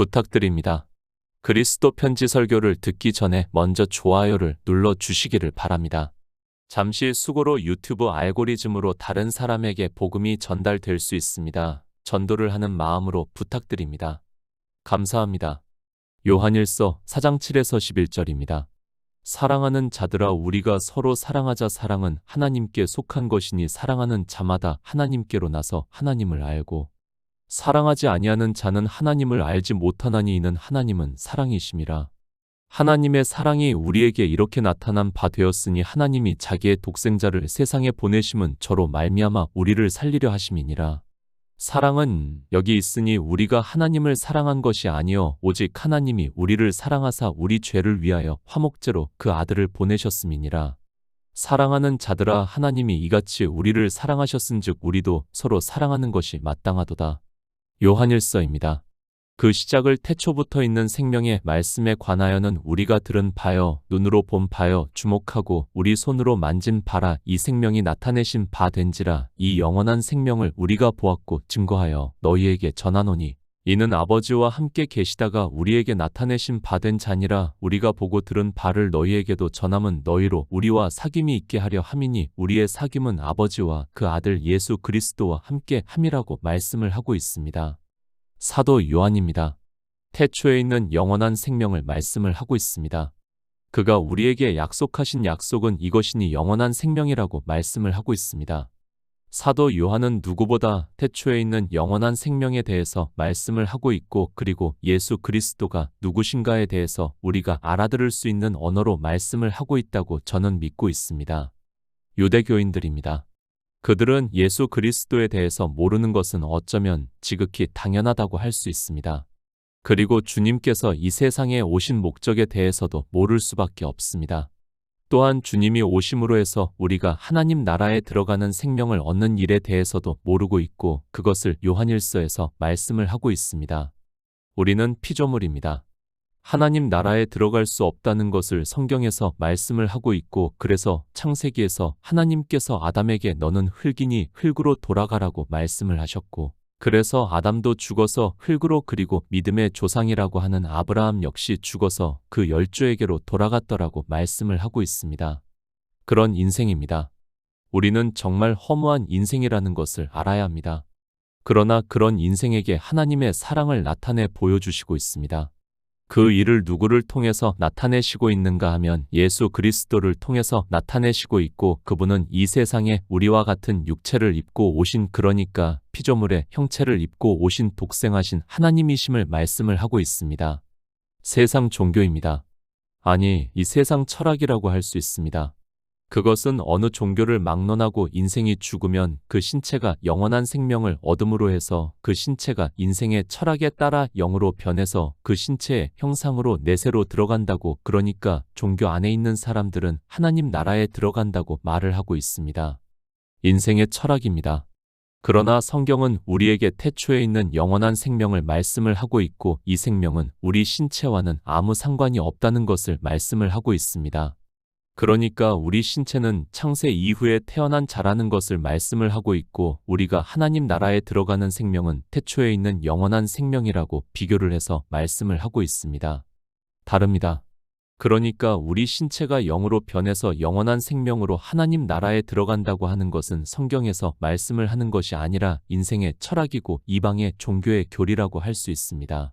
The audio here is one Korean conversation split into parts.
부탁드립니다. 그리스도 편지 설교를 듣기 전에 먼저 좋아요를 눌러 주시기를 바랍니다. 잠시 수고로 유튜브 알고리즘으로 다른 사람에게 복음이 전달될 수 있습니다. 전도를 하는 마음으로 부탁드립니다. 감사합니다. 요한일서 4장 7에서 11절입니다. 사랑하는 자들아 우리가 서로 사랑하자 사랑은 하나님께 속한 것이니 사랑하는 자마다 하나님께로 나서 하나님을 알고 사랑하지 아니하는 자는 하나님을 알지 못하나니 이는 하나님은 사랑이심이라. 하나님의 사랑이 우리에게 이렇게 나타난 바 되었으니 하나님이 자기의 독생자를 세상에 보내심은 저로 말미암아 우리를 살리려 하심이니라. 사랑은 여기 있으니 우리가 하나님을 사랑한 것이 아니요 오직 하나님이 우리를 사랑하사 우리 죄를 위하여 화목제로 그 아들을 보내셨음이니라. 사랑하는 자들아 하나님이 이같이 우리를 사랑하셨은즉 우리도 서로 사랑하는 것이 마땅하도다. 요한일서입니다. 그 시작을 태초부터 있는 생명의 말씀에 관하여는 우리가 들은 바여 눈으로 본 바여 주목하고 우리 손으로 만진 바라 이 생명이 나타내신 바 된지라 이 영원한 생명을 우리가 보았고 증거하여 너희에게 전하노니 이는 아버지와 함께 계시다가 우리에게 나타내신 바된 자니라 우리가 보고 들은 바를 너희에게도 전함은 너희로 우리와 사귐이 있게 하려 함이니 우리의 사귐은 아버지와 그 아들 예수 그리스도와 함께 함이라고 말씀을 하고 있습니다. 사도 요한입니다. 태초에 있는 영원한 생명을 말씀을 하고 있습니다. 그가 우리에게 약속하신 약속은 이것이니 영원한 생명이라고 말씀을 하고 있습니다. 사도 요한은 누구보다 태초에 있는 영원한 생명에 대해서 말씀을 하고 있고 그리고 예수 그리스도가 누구신가에 대해서 우리가 알아들을 수 있는 언어로 말씀을 하고 있다고 저는 믿고 있습니다. 유대교인들입니다. 그들은 예수 그리스도에 대해서 모르는 것은 어쩌면 지극히 당연하다고 할 수 있습니다. 그리고 주님께서 이 세상에 오신 목적에 대해서도 모를 수밖에 없습니다. 또한 주님이 오심으로 해서 우리가 하나님 나라에 들어가는 생명을 얻는 일에 대해서도 모르고 있고 그것을 요한일서에서 말씀을 하고 있습니다. 우리는 피조물입니다. 하나님 나라에 들어갈 수 없다는 것을 성경에서 말씀을 하고 있고 그래서 창세기에서 하나님께서 아담에게 너는 흙이니 흙으로 돌아가라고 말씀을 하셨고 그래서 아담도 죽어서 흙으로 그리고 믿음의 조상이라고 하는 아브라함 역시 죽어서 그 열조에게로 돌아갔더라고 말씀을 하고 있습니다. 그런 인생입니다. 우리는 정말 허무한 인생이라는 것을 알아야 합니다. 그러나 그런 인생에게 하나님의 사랑을 나타내 보여주시고 있습니다. 그 일을 누구를 통해서 나타내시고 있는가 하면 예수 그리스도를 통해서 나타내시고 있고 그분은 이 세상에 우리와 같은 육체를 입고 오신 그러니까 피조물의 형체를 입고 오신 독생하신 하나님이심을 말씀을 하고 있습니다. 세상 종교입니다. 아니, 이 세상 철학이라고 할 수 있습니다. 그것은 어느 종교를 막론하고 인생이 죽으면 그 신체가 영원한 생명을 얻음으로 해서 그 신체가 인생의 철학에 따라 영으로 변해서 그 신체의 형상으로 내세로 들어간다고 그러니까 종교 안에 있는 사람들은 하나님 나라에 들어간다고 말을 하고 있습니다. 인생의 철학입니다. 그러나 성경은 우리에게 태초에 있는 영원한 생명을 말씀을 하고 있고 이 생명은 우리 신체와는 아무 상관이 없다는 것을 말씀을 하고 있습니다. 그러니까 우리 신체는 창세 이후에 태어난 자라는 것을 말씀을 하고 있고 우리가 하나님 나라에 들어가는 생명은 태초에 있는 영원한 생명이라고 비교를 해서 말씀을 하고 있습니다. 다릅니다. 그러니까 우리 신체가 영으로 변해서 영원한 생명으로 하나님 나라에 들어간다고 하는 것은 성경에서 말씀을 하는 것이 아니라 인생의 철학이고 이방의 종교의 교리라고 할 수 있습니다.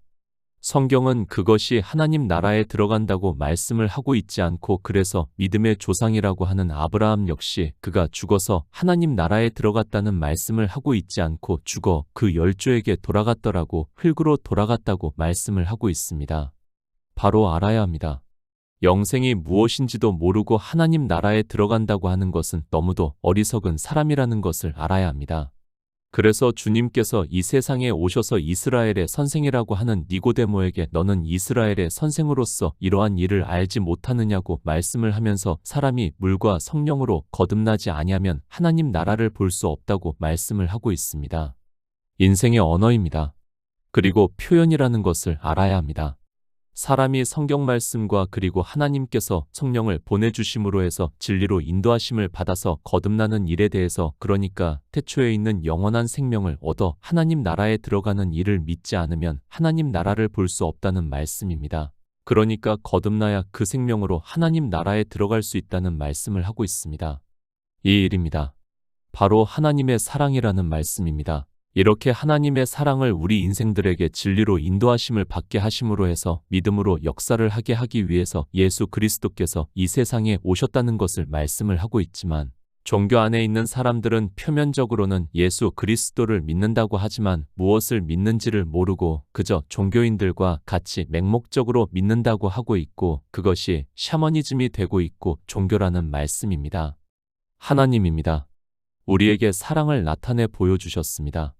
성경은 그것이 하나님 나라에 들어간다고 말씀을 하고 있지 않고 그래서 믿음의 조상이라고 하는 아브라함 역시 그가 죽어서 하나님 나라에 들어갔다는 말씀을 하고 있지 않고 죽어 그 열조에게 돌아갔더라고 흙으로 돌아갔다고 말씀을 하고 있습니다. 바로 알아야 합니다. 영생이 무엇인지도 모르고 하나님 나라에 들어간다고 하는 것은 너무도 어리석은 사람이라는 것을 알아야 합니다. 그래서 주님께서 이 세상에 오셔서 이스라엘의 선생이라고 하는 니고데모에게 너는 이스라엘의 선생으로서 이러한 일을 알지 못하느냐고 말씀을 하면서 사람이 물과 성령으로 거듭나지 아니하면 하나님 나라를 볼 수 없다고 말씀을 하고 있습니다. 인생의 언어입니다. 그리고 표현이라는 것을 알아야 합니다. 사람이 성경 말씀과 그리고 하나님께서 성령을 보내주심으로 해서 진리로 인도하심을 받아서 거듭나는 일에 대해서 그러니까 태초에 있는 영원한 생명을 얻어 하나님 나라에 들어가는 일을 믿지 않으면 하나님 나라를 볼 수 없다는 말씀입니다. 그러니까 거듭나야 그 생명으로 하나님 나라에 들어갈 수 있다는 말씀을 하고 있습니다. 이 일입니다. 바로 하나님의 사랑이라는 말씀입니다. 이렇게 하나님의 사랑을 우리 인생들에게 진리로 인도하심을 받게 하심으로 해서 믿음으로 역사를 하게 하기 위해서 예수 그리스도께서 이 세상에 오셨다는 것을 말씀을 하고 있지만 종교 안에 있는 사람들은 표면적으로는 예수 그리스도를 믿는다고 하지만 무엇을 믿는지를 모르고 그저 종교인들과 같이 맹목적으로 믿는다고 하고 있고 그것이 샤머니즘이 되고 있고 종교라는 말씀입니다. 하나님입니다. 우리에게 사랑을 나타내 보여주셨습니다.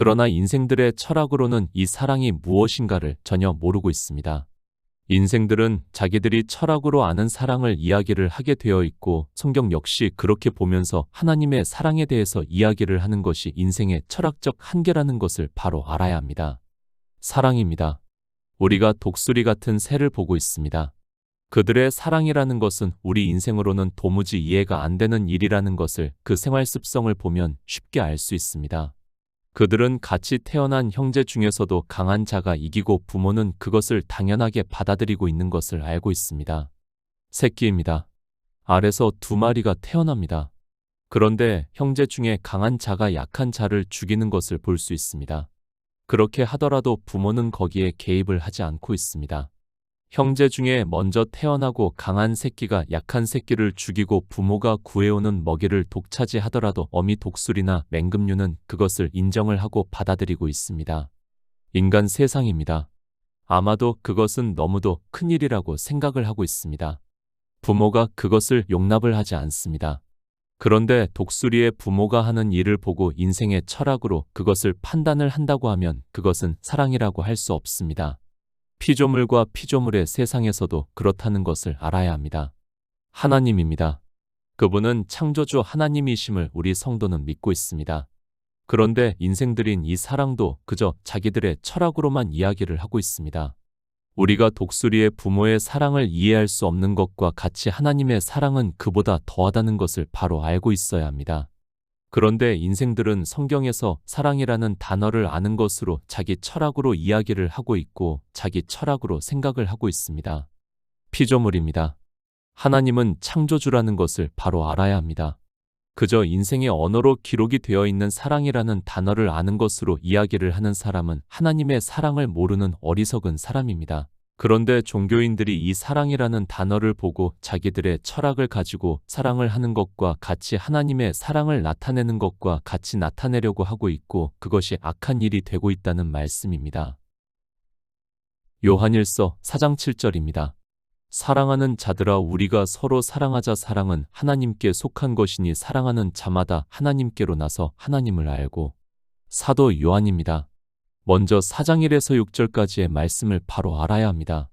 그러나 인생들의 철학으로는 이 사랑이 무엇인가를 전혀 모르고 있습니다. 인생들은 자기들이 철학으로 아는 사랑을 이야기를 하게 되어 있고 성경 역시 그렇게 보면서 하나님의 사랑에 대해서 이야기를 하는 것이 인생의 철학적 한계라는 것을 바로 알아야 합니다. 사랑입니다. 우리가 독수리 같은 새를 보고 있습니다. 그들의 사랑이라는 것은 우리 인생으로는 도무지 이해가 안 되는 일이라는 것을 그 생활 습성을 보면 쉽게 알 수 있습니다. 그들은 같이 태어난 형제 중에서도 강한 자가 이기고 부모는 그것을 당연하게 받아들이고 있는 것을 알고 있습니다. 새끼입니다. 알에서 두 마리가 태어납니다. 그런데 형제 중에 강한 자가 약한 자를 죽이는 것을 볼 수 있습니다. 그렇게 하더라도 부모는 거기에 개입을 하지 않고 있습니다. 형제 중에 먼저 태어나고 강한 새끼가 약한 새끼를 죽이고 부모가 구해오는 먹이를 독차지하더라도 어미 독수리나 맹금류는 그것을 인정을 하고 받아들이고 있습니다. 인간 세상입니다. 아마도 그것은 너무도 큰일이라고 생각을 하고 있습니다. 부모가 그것을 용납을 하지 않습니다. 그런데 독수리의 부모가 하는 일을 보고 인생의 철학으로 그것을 판단을 한다고 하면 그것은 사랑이라고 할 수 없습니다. 피조물과 피조물의 세상에서도 그렇다는 것을 알아야 합니다. 하나님입니다. 그분은 창조주 하나님이심을 우리 성도는 믿고 있습니다. 그런데 인생들인 이 사랑도 그저 자기들의 철학으로만 이야기를 하고 있습니다. 우리가 독수리의 부모의 사랑을 이해할 수 없는 것과 같이 하나님의 사랑은 그보다 더하다는 것을 바로 알고 있어야 합니다. 그런데 인생들은 성경에서 사랑이라는 단어를 아는 것으로 자기 철학으로 이야기를 하고 있고 자기 철학으로 생각을 하고 있습니다. 피조물입니다. 하나님은 창조주라는 것을 바로 알아야 합니다. 그저 인생의 언어로 기록이 되어 있는 사랑이라는 단어를 아는 것으로 이야기를 하는 사람은 하나님의 사랑을 모르는 어리석은 사람입니다. 그런데 종교인들이 이 사랑이라는 단어를 보고 자기들의 철학을 가지고 사랑을 하는 것과 같이 하나님의 사랑을 나타내는 것과 같이 나타내려고 하고 있고 그것이 악한 일이 되고 있다는 말씀입니다. 요한일서 4장 7절입니다. 사랑하는 자들아 우리가 서로 사랑하자 사랑은 하나님께 속한 것이니 사랑하는 자마다 하나님께로 나서 하나님을 알고 사도 요한입니다. 먼저 4장 1에서 6절까지의 말씀을 바로 알아야 합니다.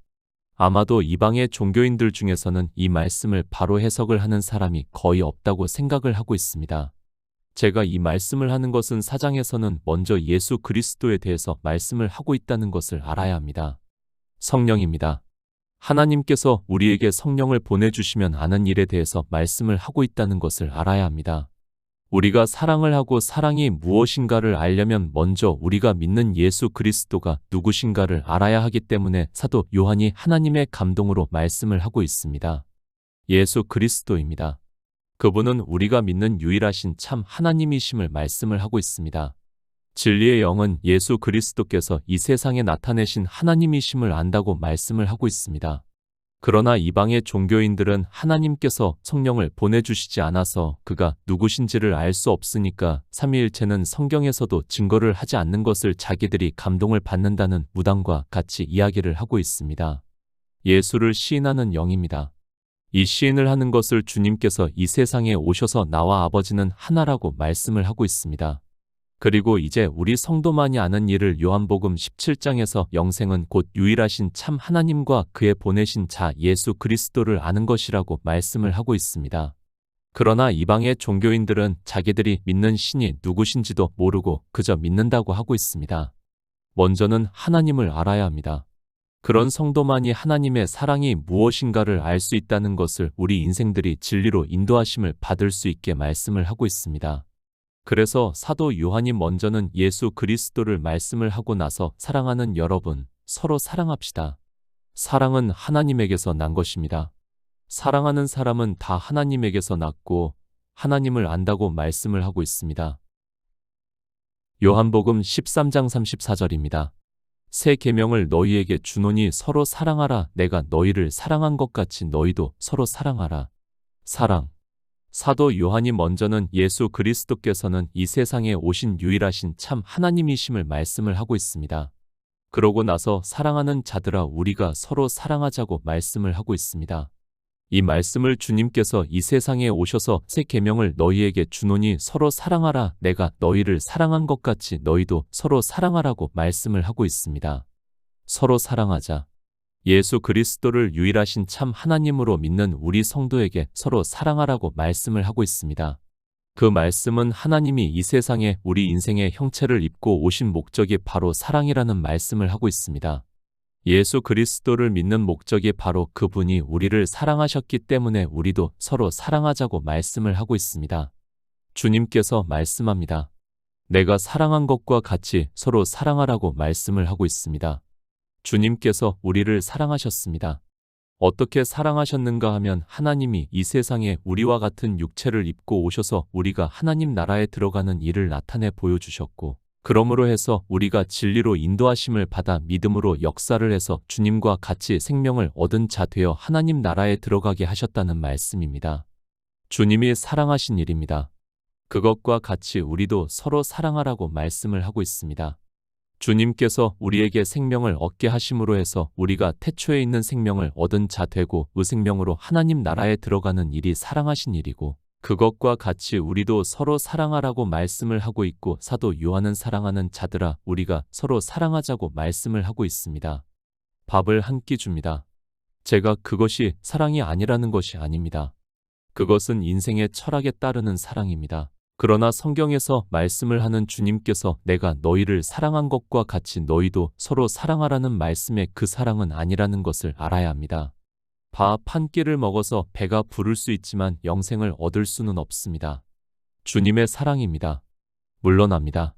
아마도 이방의 종교인들 중에서는 이 말씀을 바로 해석을 하는 사람이 거의 없다고 생각을 하고 있습니다. 제가 이 말씀을 하는 것은 사장에서는 먼저 예수 그리스도에 대해서 말씀을 하고 있다는 것을 알아야 합니다. 성령입니다. 하나님께서 우리에게 성령을 보내주시면 아는 일에 대해서 말씀을 하고 있다는 것을 알아야 합니다. 우리가 사랑을 하고 사랑이 무엇인가를 알려면 먼저 우리가 믿는 예수 그리스도가 누구신가를 알아야 하기 때문에 사도 요한이 하나님의 감동으로 말씀을 하고 있습니다. 예수 그리스도입니다. 그분은 우리가 믿는 유일하신 참 하나님이심을 말씀을 하고 있습니다. 진리의 영은 예수 그리스도께서 이 세상에 나타내신 하나님이심을 안다고 말씀을 하고 있습니다. 그러나 이방의 종교인들은 하나님께서 성령을 보내주시지 않아서 그가 누구신지를 알 수 없으니까 삼위일체는 성경에서도 증거를 하지 않는 것을 자기들이 감동을 받는다는 무당과 같이 이야기를 하고 있습니다. 예수를 시인하는 영입니다. 이 시인을 하는 것을 주님께서 이 세상에 오셔서 나와 아버지는 하나라고 말씀을 하고 있습니다. 그리고 이제 우리 성도만이 아는 일을 요한복음 17장에서 영생은 곧 유일하신 참 하나님과 그의 보내신 자 예수 그리스도를 아는 것이라고 말씀을 하고 있습니다. 그러나 이방의 종교인들은 자기들이 믿는 신이 누구신지도 모르고 그저 믿는다고 하고 있습니다. 먼저는 하나님을 알아야 합니다. 그런 성도만이 하나님의 사랑이 무엇인가를 알 수 있다는 것을 우리 인생들이 진리로 인도하심을 받을 수 있게 말씀을 하고 있습니다. 그래서 사도 요한이 먼저는 예수 그리스도를 말씀을 하고 나서 사랑하는 여러분, 서로 사랑합시다. 사랑은 하나님에게서 난 것입니다. 사랑하는 사람은 다 하나님에게서 났고 하나님을 안다고 말씀을 하고 있습니다. 요한복음 13장 34절입니다. 새 계명을 너희에게 주노니 서로 사랑하라 내가 너희를 사랑한 것 같이 너희도 서로 사랑하라. 사랑. 사도 요한이 먼저는 예수 그리스도께서는 이 세상에 오신 유일하신 참 하나님이심을 말씀을 하고 있습니다. 그러고 나서 사랑하는 자들아 우리가 서로 사랑하자고 말씀을 하고 있습니다. 이 말씀을 주님께서 이 세상에 오셔서 새 계명을 너희에게 주노니 서로 사랑하라 내가 너희를 사랑한 것 같이 너희도 서로 사랑하라고 말씀을 하고 있습니다. 서로 사랑하자. 예수 그리스도를 유일하신 참 하나님으로 믿는 우리 성도에게 서로 사랑하라고 말씀을 하고 있습니다. 그 말씀은 하나님이 이 세상에 우리 인생의 형체를 입고 오신 목적이 바로 사랑이라는 말씀을 하고 있습니다. 예수 그리스도를 믿는 목적이 바로 그분이 우리를 사랑하셨기 때문에 우리도 서로 사랑하자고 말씀을 하고 있습니다. 주님께서 말씀합니다. 내가 사랑한 것과 같이 서로 사랑하라고 말씀을 하고 있습니다. 주님께서 우리를 사랑하셨습니다. 어떻게 사랑하셨는가 하면 하나님이 이 세상에 우리와 같은 육체를 입고 오셔서 우리가 하나님 나라에 들어가는 일을 나타내 보여주셨고, 그러므로 해서 우리가 진리로 인도하심을 받아 믿음으로 역사를 해서 주님과 같이 생명을 얻은 자 되어 하나님 나라에 들어가게 하셨다는 말씀입니다. 주님이 사랑하신 일입니다. 그것과 같이 우리도 서로 사랑하라고 말씀을 하고 있습니다. 주님께서 우리에게 생명을 얻게 하심으로 해서 우리가 태초에 있는 생명을 얻은 자 되고 의생명으로 하나님 나라에 들어가는 일이 사랑하신 일이고 그것과 같이 우리도 서로 사랑하라고 말씀을 하고 있고 사도 요한은 사랑하는 자들아 우리가 서로 사랑하자고 말씀을 하고 있습니다. 밥을 한 끼 줍니다. 제가 그것이 사랑이 아니라는 것이 아닙니다. 그것은 인생의 철학에 따르는 사랑입니다. 그러나 성경에서 말씀을 하는 주님께서 내가 너희를 사랑한 것과 같이 너희도 서로 사랑하라는 말씀의 그 사랑은 아니라는 것을 알아야 합니다. 밥 한 끼를 먹어서 배가 부를 수 있지만 영생을 얻을 수는 없습니다. 주님의 사랑입니다. 물론합니다.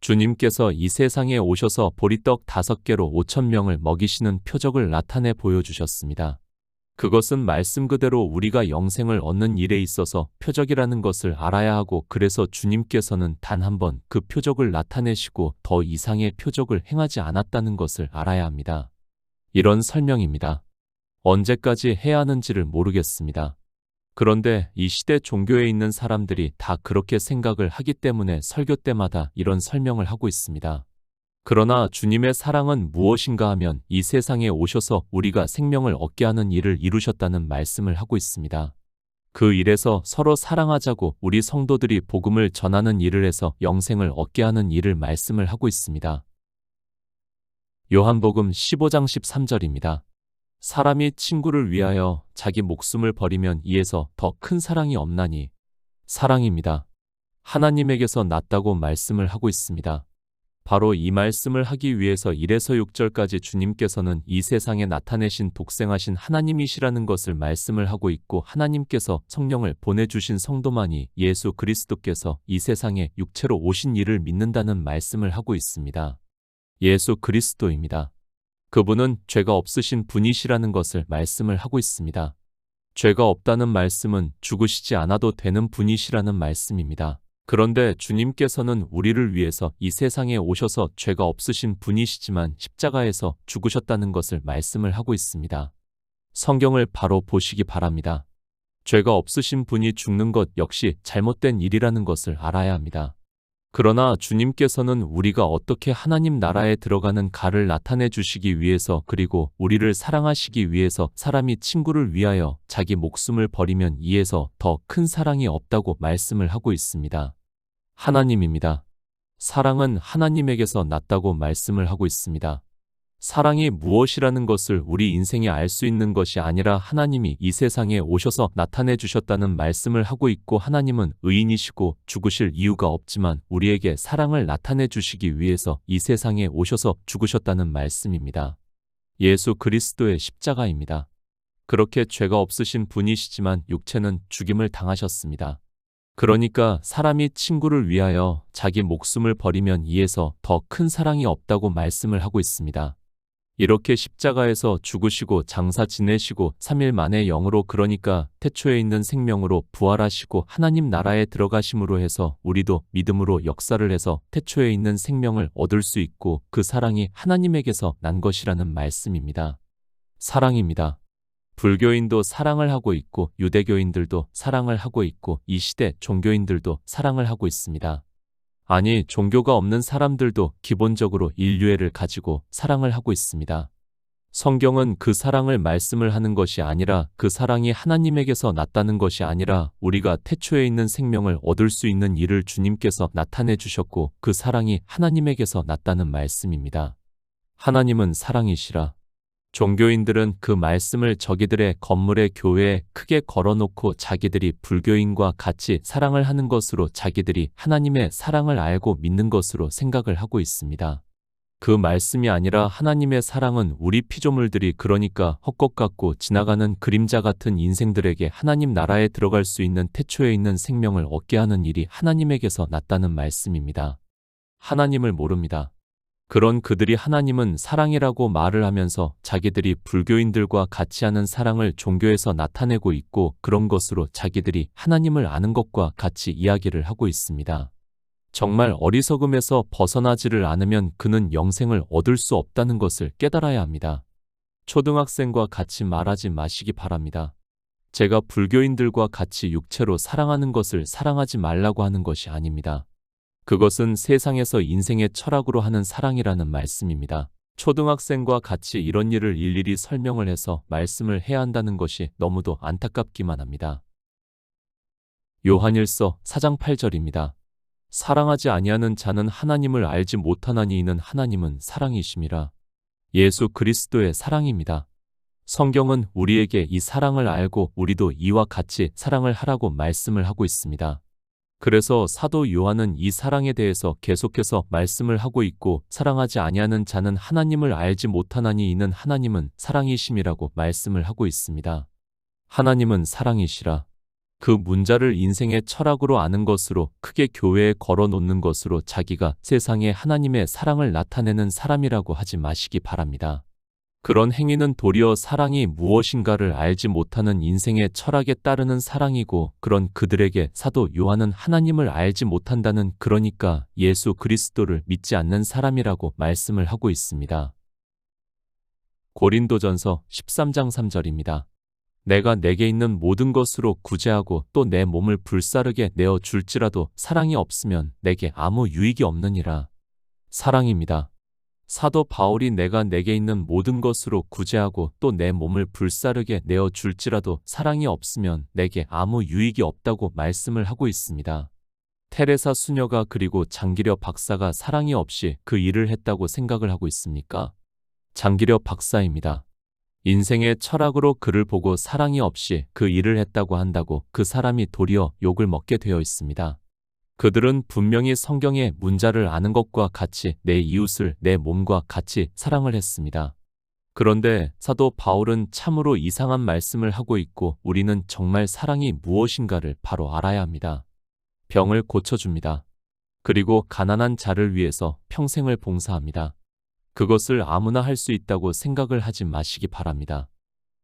주님께서 이 세상에 오셔서 보리떡 다섯 개로 오천 명을 먹이시는 표적을 나타내 보여주셨습니다. 그것은 말씀 그대로 우리가 영생을 얻는 일에 있어서 표적이라는 것을 알아야 하고 그래서 주님께서는 단 한 번 그 표적을 나타내시고 더 이상의 표적을 행하지 않았다는 것을 알아야 합니다. 이런 설명입니다. 언제까지 해야 하는지를 모르겠습니다. 그런데 이 시대 종교에 있는 사람들이 다 그렇게 생각을 하기 때문에 설교 때마다 이런 설명을 하고 있습니다. 그러나 주님의 사랑은 무엇인가 하면 이 세상에 오셔서 우리가 생명을 얻게 하는 일을 이루셨다는 말씀을 하고 있습니다. 그 일에서 서로 사랑하자고 우리 성도들이 복음을 전하는 일을 해서 영생을 얻게 하는 일을 말씀을 하고 있습니다. 요한복음 15장 13절입니다. 사람이 친구를 위하여 자기 목숨을 버리면 이에서 더 큰 사랑이 없나니 사랑입니다. 하나님에게서 났다고 말씀을 하고 있습니다. 바로 이 말씀을 하기 위해서 1에서 6절까지 주님께서는 이 세상에 나타내신 독생하신 하나님이시라는 것을 말씀을 하고 있고 하나님께서 성령을 보내주신 성도만이 예수 그리스도께서 이 세상에 육체로 오신 이를 믿는다는 말씀을 하고 있습니다. 예수 그리스도입니다. 그분은 죄가 없으신 분이시라는 것을 말씀을 하고 있습니다. 죄가 없다는 말씀은 죽으시지 않아도 되는 분이시라는 말씀입니다. 그런데 주님께서는 우리를 위해서 이 세상에 오셔서 죄가 없으신 분이시지만 십자가에서 죽으셨다는 것을 말씀을 하고 있습니다. 성경을 바로 보시기 바랍니다. 죄가 없으신 분이 죽는 것 역시 잘못된 일이라는 것을 알아야 합니다. 그러나 주님께서는 우리가 어떻게 하나님 나라에 들어가는 가를 나타내 주시기 위해서 그리고 우리를 사랑하시기 위해서 사람이 친구를 위하여 자기 목숨을 버리면 이에서 더 큰 사랑이 없다고 말씀을 하고 있습니다. 하나님입니다. 사랑은 하나님에게서 났다고 말씀을 하고 있습니다. 사랑이 무엇이라는 것을 우리 인생에 알 수 있는 것이 아니라 하나님이 이 세상에 오셔서 나타내 주셨다는 말씀을 하고 있고 하나님은 의인이시고 죽으실 이유가 없지만 우리에게 사랑을 나타내 주시기 위해서 이 세상에 오셔서 죽으셨다는 말씀입니다. 예수 그리스도의 십자가입니다. 그렇게 죄가 없으신 분이시지만 육체는 죽임을 당하셨습니다. 그러니까 사람이 친구를 위하여 자기 목숨을 버리면 이에서 더 큰 사랑이 없다고 말씀을 하고 있습니다. 이렇게 십자가에서 죽으시고 장사 지내시고 3일 만에 영으로 그러니까 태초에 있는 생명으로 부활하시고 하나님 나라에 들어가심으로 해서 우리도 믿음으로 역사를 해서 태초에 있는 생명을 얻을 수 있고 그 사랑이 하나님에게서 난 것이라는 말씀입니다. 사랑입니다. 불교인도 사랑을 하고 있고 유대교인들도 사랑을 하고 있고 이 시대 종교인들도 사랑을 하고 있습니다. 아니, 종교가 없는 사람들도 기본적으로 인류애를 가지고 사랑을 하고 있습니다. 성경은 그 사랑을 말씀을 하는 것이 아니라 그 사랑이 하나님에게서 났다는 것이 아니라 우리가 태초에 있는 생명을 얻을 수 있는 일을 주님께서 나타내 주셨고 그 사랑이 하나님에게서 났다는 말씀입니다. 하나님은 사랑이시라. 종교인들은 그 말씀을 저기들의 건물의 교회에 크게 걸어놓고 자기들이 불교인과 같이 사랑을 하는 것으로 자기들이 하나님의 사랑을 알고 믿는 것으로 생각을 하고 있습니다. 그 말씀이 아니라 하나님의 사랑은 우리 피조물들이 그러니까 헛것 같고 지나가는 그림자 같은 인생들에게 하나님 나라에 들어갈 수 있는 태초에 있는 생명을 얻게 하는 일이 하나님에게서 났다는 말씀입니다. 하나님을 모릅니다. 그런 그들이 하나님은 사랑이라고 말을 하면서 자기들이 불교인들과 같이 하는 사랑을 종교에서 나타내고 있고 그런 것으로 자기들이 하나님을 아는 것과 같이 이야기를 하고 있습니다. 정말 어리석음에서 벗어나지를 않으면 그는 영생을 얻을 수 없다는 것을 깨달아야 합니다. 초등학생과 같이 말하지 마시기 바랍니다. 제가 불교인들과 같이 육체로 사랑하는 것을 사랑하지 말라고 하는 것이 아닙니다. 그것은 세상에서 인생의 철학으로 하는 사랑이라는 말씀입니다. 초등학생과 같이 이런 일을 일일이 설명을 해서 말씀을 해야 한다는 것이 너무도 안타깝기만 합니다. 요한일서 4장 8절입니다. 사랑하지 아니하는 자는 하나님을 알지 못하나니 이는 하나님은 사랑이심이라. 예수 그리스도의 사랑입니다. 성경은 우리에게 이 사랑을 알고 우리도 이와 같이 사랑을 하라고 말씀을 하고 있습니다. 그래서 사도 요한은 이 사랑에 대해서 계속해서 말씀을 하고 있고 사랑하지 아니하는 자는 하나님을 알지 못하나니 이는 하나님은 사랑이심이라고 말씀을 하고 있습니다. 하나님은 사랑이시라. 그 문자를 인생의 철학으로 아는 것으로 크게 교회에 걸어 놓는 것으로 자기가 세상에 하나님의 사랑을 나타내는 사람이라고 하지 마시기 바랍니다. 그런 행위는 도리어 사랑이 무엇인가를 알지 못하는 인생의 철학에 따르는 사랑이고 그런 그들에게 사도 요한은 하나님을 알지 못한다는 그러니까 예수 그리스도를 믿지 않는 사람이라고 말씀을 하고 있습니다. 고린도전서 13장 3절입니다. 내가 내게 있는 모든 것으로 구제하고 또 내 몸을 불사르게 내어 줄지라도 사랑이 없으면 내게 아무 유익이 없느니라. 사랑입니다. 사도 바울이 내가 내게 있는 모든 것으로 구제하고 또 내 몸을 불사르게 내어 줄지라도 사랑이 없으면 내게 아무 유익이 없다고 말씀을 하고 있습니다. 테레사 수녀가 그리고 장기려 박사가 사랑이 없이 그 일을 했다고 생각을 하고 있습니까? 장기려 박사입니다. 인생의 철학으로 그를 보고 사랑이 없이 그 일을 했다고 한다고 그 사람이 도리어 욕을 먹게 되어 있습니다. 그들은 분명히 성경의 문자를 아는 것과 같이 내 이웃을 내 몸과 같이 사랑을 했습니다. 그런데 사도 바울은 참으로 이상한 말씀을 하고 있고 우리는 정말 사랑이 무엇인가를 바로 알아야 합니다. 병을 고쳐줍니다. 그리고 가난한 자를 위해서 평생을 봉사합니다. 그것을 아무나 할 수 있다고 생각을 하지 마시기 바랍니다.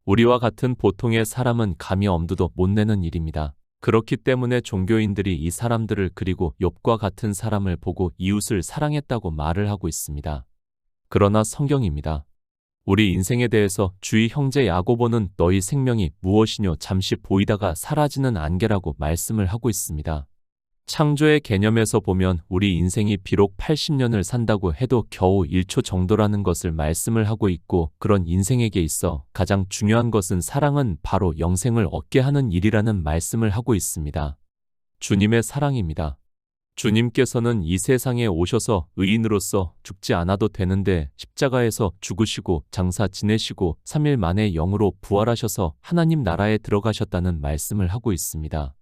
우리와 같은 보통의 사람은 감히 엄두도 못 내는 일입니다. 그렇기 때문에 종교인들이 이 사람들을 그리고 욥과 같은 사람을 보고 이웃을 사랑했다고 말을 하고 있습니다. 그러나 성경입니다. 우리 인생에 대해서 주의 형제 야고보는 너희 생명이 무엇이뇨 잠시 보이다가 사라지는 안개라고 말씀을 하고 있습니다. 창조의 개념에서 보면 우리 인생이 비록 80년을 산다고 해도 겨우 1초 정도라는 것을 말씀을 하고 있고 그런 인생에게 있어 가장 중요한 것은 사랑은 바로 영생을 얻게 하는 일이라는 말씀을 하고 있습니다. 주님의 사랑입니다. 주님께서는 이 세상에 오셔서 의인으로서 죽지 않아도 되는데 십자가에서 죽으시고 장사 지내시고 3일 만에 영으로 부활하셔서 하나님 나라에 들어가셨다는 말씀을 하고 있습니다.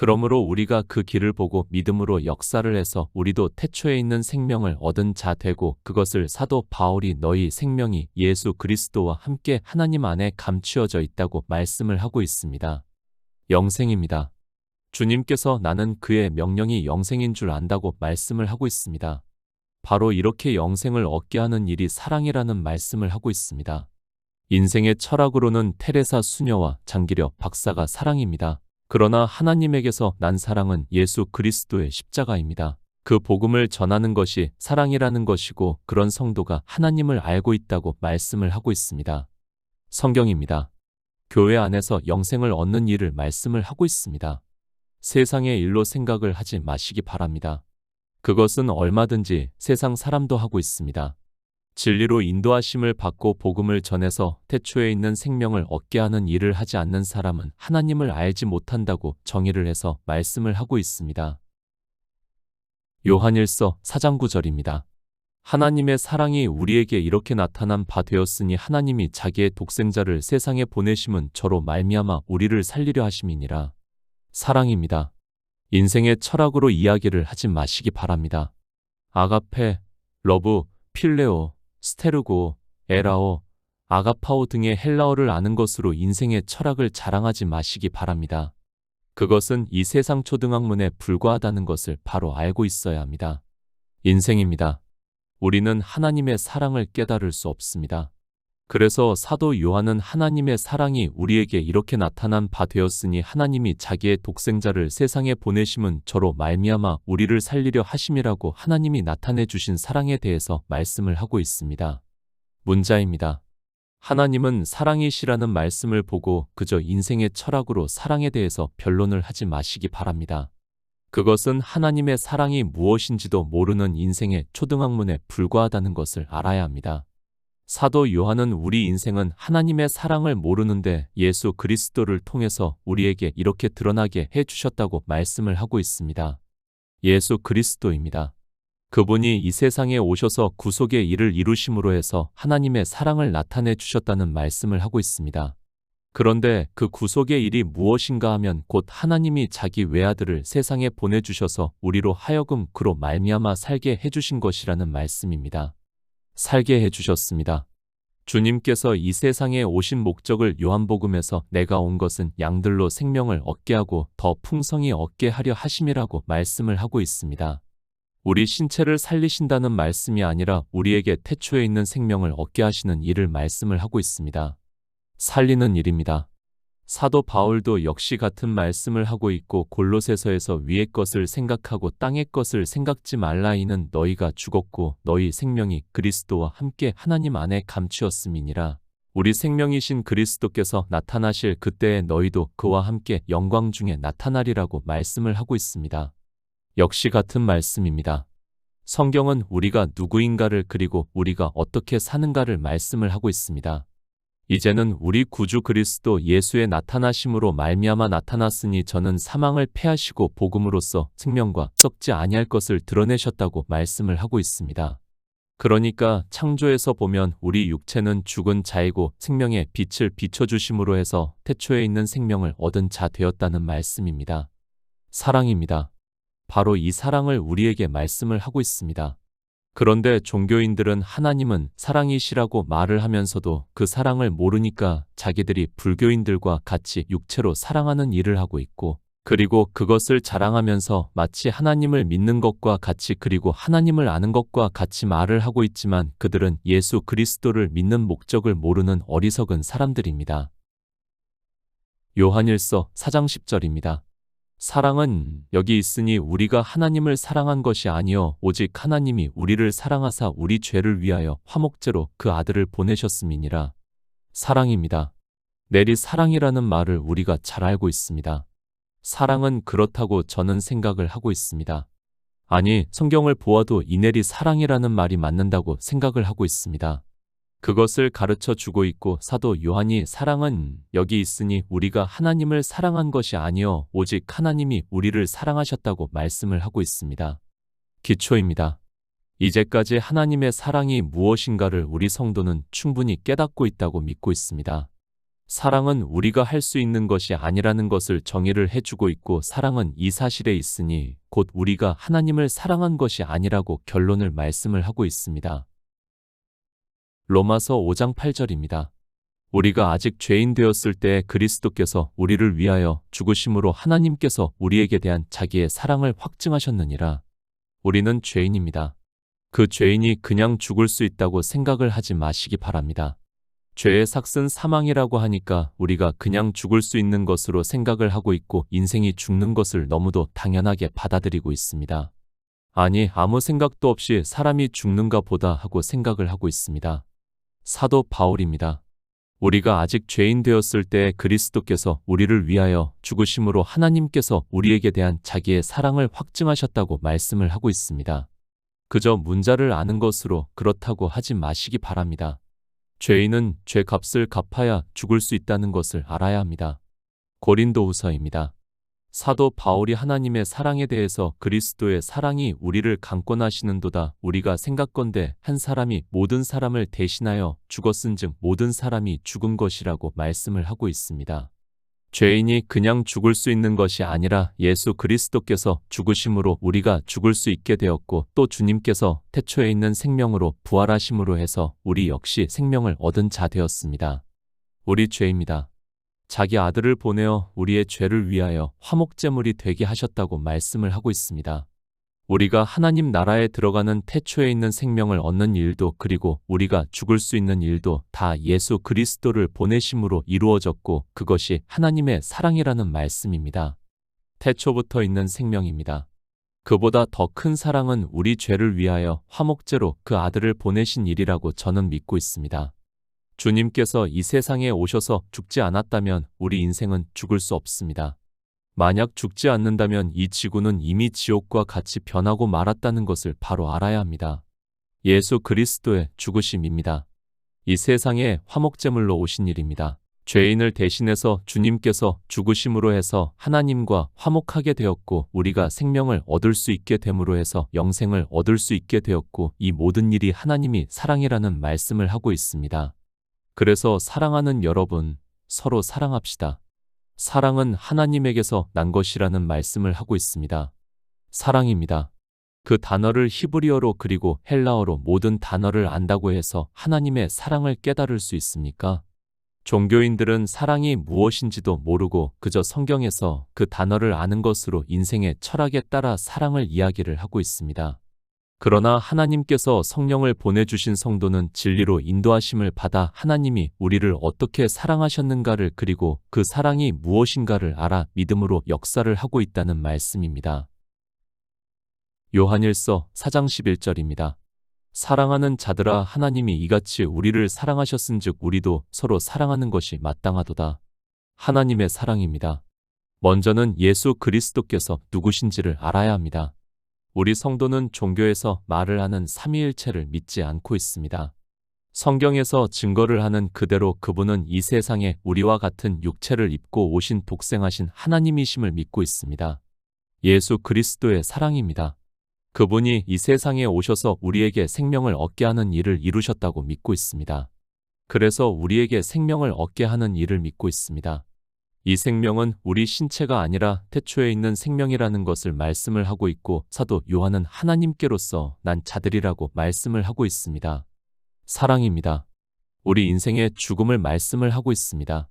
그러므로 우리가 그 길을 보고 믿음으로 역사를 해서 우리도 태초에 있는 생명을 얻은 자 되고 그것을 사도 바울이 너희 생명이 예수 그리스도와 함께 하나님 안에 감추어져 있다고 말씀을 하고 있습니다. 영생입니다. 주님께서 나는 그의 명령이 영생인 줄 안다고 말씀을 하고 있습니다. 바로 이렇게 영생을 얻게 하는 일이 사랑이라는 말씀을 하고 있습니다. 인생의 철학으로는 테레사 수녀와 장기려 박사가 사랑입니다. 그러나 하나님에게서 난 사랑은 예수 그리스도의 십자가입니다. 그 복음을 전하는 것이 사랑이라는 것이고 그런 성도가 하나님을 알고 있다고 말씀을 하고 있습니다. 성경입니다. 교회 안에서 영생을 얻는 일을 말씀을 하고 있습니다. 세상의 일로 생각을 하지 마시기 바랍니다. 그것은 얼마든지 세상 사람도 하고 있습니다. 진리로 인도하심을 받고 복음을 전해서 태초에 있는 생명을 얻게 하는 일을 하지 않는 사람은 하나님을 알지 못한다고 정의를 해서 말씀을 하고 있습니다. 요한일서 4장 9절입니다. 하나님의 사랑이 우리에게 이렇게 나타난 바 되었으니 하나님이 자기의 독생자를 세상에 보내심은 저로 말미암아 우리를 살리려 하심이니라. 사랑입니다. 인생의 철학으로 이야기를 하지 마시기 바랍니다. 아가페, 러브, 필레오, 스테르고, 에라오, 아가파오 등의 헬라어를 아는 것으로 인생의 철학을 자랑하지 마시기 바랍니다. 그것은 이 세상 초등학문에 불과하다는 것을 바로 알고 있어야 합니다. 인생입니다. 우리는 하나님의 사랑을 깨달을 수 없습니다. 그래서 사도 요한은 하나님의 사랑이 우리에게 이렇게 나타난 바 되었으니 하나님이 자기의 독생자를 세상에 보내심은 저로 말미암아 우리를 살리려 하심이라고 하나님이 나타내 주신 사랑에 대해서 말씀을 하고 있습니다. 문자입니다. 하나님은 사랑이시라는 말씀을 보고 그저 인생의 철학으로 사랑에 대해서 변론을 하지 마시기 바랍니다. 그것은 하나님의 사랑이 무엇인지도 모르는 인생의 초등학문에 불과하다는 것을 알아야 합니다. 사도 요한은 우리 인생은 하나님의 사랑을 모르는데 예수 그리스도를 통해서 우리에게 이렇게 드러나게 해 주셨다고 말씀을 하고 있습니다. 예수 그리스도입니다. 그분이 이 세상에 오셔서 구속의 일을 이루심으로 해서 하나님의 사랑을 나타내 주셨다는 말씀을 하고 있습니다. 그런데 그 구속의 일이 무엇인가 하면 곧 하나님이 자기 외아들을 세상에 보내주셔서 우리로 하여금 그로 말미암아 살게 해주신 것이라는 말씀입니다. 살게 해주셨습니다. 주님께서 이 세상에 오신 목적을 요한복음에서 내가 온 것은 양들로 생명을 얻게 하고 더 풍성히 얻게 하려 하심이라고 말씀을 하고 있습니다. 우리 신체를 살리신다는 말씀이 아니라 우리에게 태초에 있는 생명을 얻게 하시는 일을 말씀을 하고 있습니다. 살리는 일입니다. 사도 바울도 역시 같은 말씀을 하고 있고 골로새서에서 위의 것을 생각하고 땅의 것을 생각지 말라 이는 너희가 죽었고 너희 생명이 그리스도와 함께 하나님 안에 감추었음이니라. 우리 생명이신 그리스도께서 나타나실 그때에 너희도 그와 함께 영광 중에 나타나리라고 말씀을 하고 있습니다. 역시 같은 말씀입니다. 성경은 우리가 누구인가를 그리고 우리가 어떻게 사는가를 말씀을 하고 있습니다. 이제는 우리 구주 그리스도 예수의 나타나심으로 말미암아 나타났으니 저는 사망을 패하시고 복음으로써 생명과 썩지 아니할 것을 드러내셨다고 말씀을 하고 있습니다. 그러니까 창조에서 보면 우리 육체는 죽은 자이고 생명의 빛을 비춰주심으로 해서 태초에 있는 생명을 얻은 자 되었다는 말씀입니다. 사랑입니다. 바로 이 사랑을 우리에게 말씀을 하고 있습니다. 그런데 종교인들은 하나님은 사랑이시라고 말을 하면서도 그 사랑을 모르니까 자기들이 불교인들과 같이 육체로 사랑하는 일을 하고 있고 그리고 그것을 자랑하면서 마치 하나님을 믿는 것과 같이 그리고 하나님을 아는 것과 같이 말을 하고 있지만 그들은 예수 그리스도를 믿는 목적을 모르는 어리석은 사람들입니다. 요한일서 4장 10절입니다. 사랑은 여기 있으니 우리가 하나님을 사랑한 것이 아니요 오직 하나님이 우리를 사랑하사 우리 죄를 위하여 화목제로 그 아들을 보내셨음이니라. 사랑입니다. 내리 사랑이라는 말을 우리가 잘 알고 있습니다. 사랑은 그렇다고 저는 생각을 하고 있습니다. 아니, 성경을 보아도 이 내리 사랑이라는 말이 맞는다고 생각을 하고 있습니다. 그것을 가르쳐 주고 있고 사도 요한이 사랑은 여기 있으니 우리가 하나님을 사랑한 것이 아니요 오직 하나님이 우리를 사랑하셨다고 말씀을 하고 있습니다. 기초입니다. 이제까지 하나님의 사랑이 무엇인가를 우리 성도는 충분히 깨닫고 있다고 믿고 있습니다. 사랑은 우리가 할 수 있는 것이 아니라는 것을 정의를 해주고 있고 사랑은 이 사실에 있으니 곧 우리가 하나님을 사랑한 것이 아니라고 결론을 말씀을 하고 있습니다. 로마서 5장 8절입니다. 우리가 아직 죄인 되었을 때 그리스도께서 우리를 위하여 죽으심으로 하나님께서 우리에게 대한 자기의 사랑을 확증하셨느니라. 우리는 죄인입니다. 그 죄인이 그냥 죽을 수 있다고 생각을 하지 마시기 바랍니다. 죄의 삭은 사망이라고 하니까 우리가 그냥 죽을 수 있는 것으로 생각을 하고 있고 인생이 죽는 것을 너무도 당연하게 받아들이고 있습니다. 아니, 아무 생각도 없이 사람이 죽는가 보다 하고 생각을 하고 있습니다. 사도 바울입니다. 우리가 아직 죄인 되었을 때 그리스도께서 우리를 위하여 죽으심으로 하나님께서 우리에게 대한 자기의 사랑을 확증하셨다고 말씀을 하고 있습니다. 그저 문자를 아는 것으로 그렇다고 하지 마시기 바랍니다. 죄인은 죄 값을 갚아야 죽을 수 있다는 것을 알아야 합니다. 고린도후서입니다. 사도 바울이 하나님의 사랑에 대해서 그리스도의 사랑이 우리를 강권하시는도다 우리가 생각건대 한 사람이 모든 사람을 대신하여 죽었은즉 모든 사람이 죽은 것이라고 말씀을 하고 있습니다. 죄인이 그냥 죽을 수 있는 것이 아니라 예수 그리스도께서 죽으심으로 우리가 죽을 수 있게 되었고 또 주님께서 태초에 있는 생명으로 부활하심으로 해서 우리 역시 생명을 얻은 자 되었습니다. 우리 죄입니다. 자기 아들을 보내어 우리의 죄를 위하여 화목제물이 되게 하셨다고 말씀을 하고 있습니다. 우리가 하나님 나라에 들어가는 태초에 있는 생명을 얻는 일도 그리고 우리가 죽을 수 있는 일도 다 예수 그리스도를 보내심으로 이루어졌고 그것이 하나님의 사랑이라는 말씀입니다. 태초부터 있는 생명입니다. 그보다 더 큰 사랑은 우리 죄를 위하여 화목제로 그 아들을 보내신 일이라고 저는 믿고 있습니다. 주님께서 이 세상에 오셔서 죽지 않았다면 우리 인생은 죽을 수 없습니다. 만약 죽지 않는다면 이 지구는 이미 지옥과 같이 변하고 말았다는 것을 바로 알아야 합니다. 예수 그리스도의 죽으심입니다. 이 세상에 화목제물로 오신 일입니다. 죄인을 대신해서 주님께서 죽으심으로 해서 하나님과 화목하게 되었고 우리가 생명을 얻을 수 있게 됨으로 해서 영생을 얻을 수 있게 되었고 이 모든 일이 하나님이 사랑이라는 말씀을 하고 있습니다. 그래서 사랑하는 여러분, 서로 사랑합시다. 사랑은 하나님에게서 난 것이라는 말씀을 하고 있습니다. 사랑입니다. 그 단어를 히브리어로 그리고 헬라어로 모든 단어를 안다고 해서 하나님의 사랑을 깨달을 수 있습니까? 종교인들은 사랑이 무엇인지도 모르고 그저 성경에서 그 단어를 아는 것으로 인생의 철학에 따라 사랑을 이야기를 하고 있습니다. 그러나 하나님께서 성령을 보내주신 성도는 진리로 인도하심을 받아 하나님이 우리를 어떻게 사랑하셨는가를 그리고 그 사랑이 무엇인가를 알아 믿음으로 역사를 하고 있다는 말씀입니다. 요한일서 4장 11절입니다. 사랑하는 자들아 하나님이 이같이 우리를 사랑하셨은즉 우리도 서로 사랑하는 것이 마땅하도다. 하나님의 사랑입니다. 먼저는 예수 그리스도께서 누구신지를 알아야 합니다. 우리 성도는 종교에서 말을 하는 삼위일체를 믿지 않고 있습니다. 성경에서 증거를 하는 그대로 그분은 이 세상에 우리와 같은 육체를 입고 오신 독생하신 하나님이심을 믿고 있습니다. 예수 그리스도의 사랑입니다. 그분이 이 세상에 오셔서 우리에게 생명을 얻게 하는 일을 이루셨다고 믿고 있습니다. 그래서 우리에게 생명을 얻게 하는 일을 믿고 있습니다. 이 생명은 우리 신체가 아니라 태초에 있는 생명이라는 것을 말씀을 하고 있고 사도 요한은 하나님께로서 난 자들이라고 말씀을 하고 있습니다. 사랑입니다. 우리 인생의 죽음을 말씀을 하고 있습니다.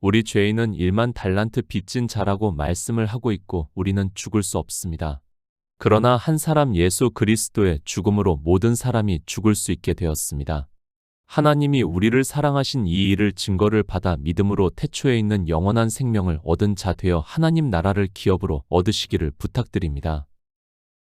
우리 죄인은 1만 달란트 빚진 자라고 말씀을 하고 있고 우리는 죽을 수 없습니다. 그러나 한 사람 예수 그리스도의 죽음으로 모든 사람이 죽을 수 있게 되었습니다. 하나님이 우리를 사랑하신 이 일을 증거를 받아 믿음으로 태초에 있는 영원한 생명을 얻은 자 되어 하나님 나라를 기업으로 얻으시기를 부탁드립니다.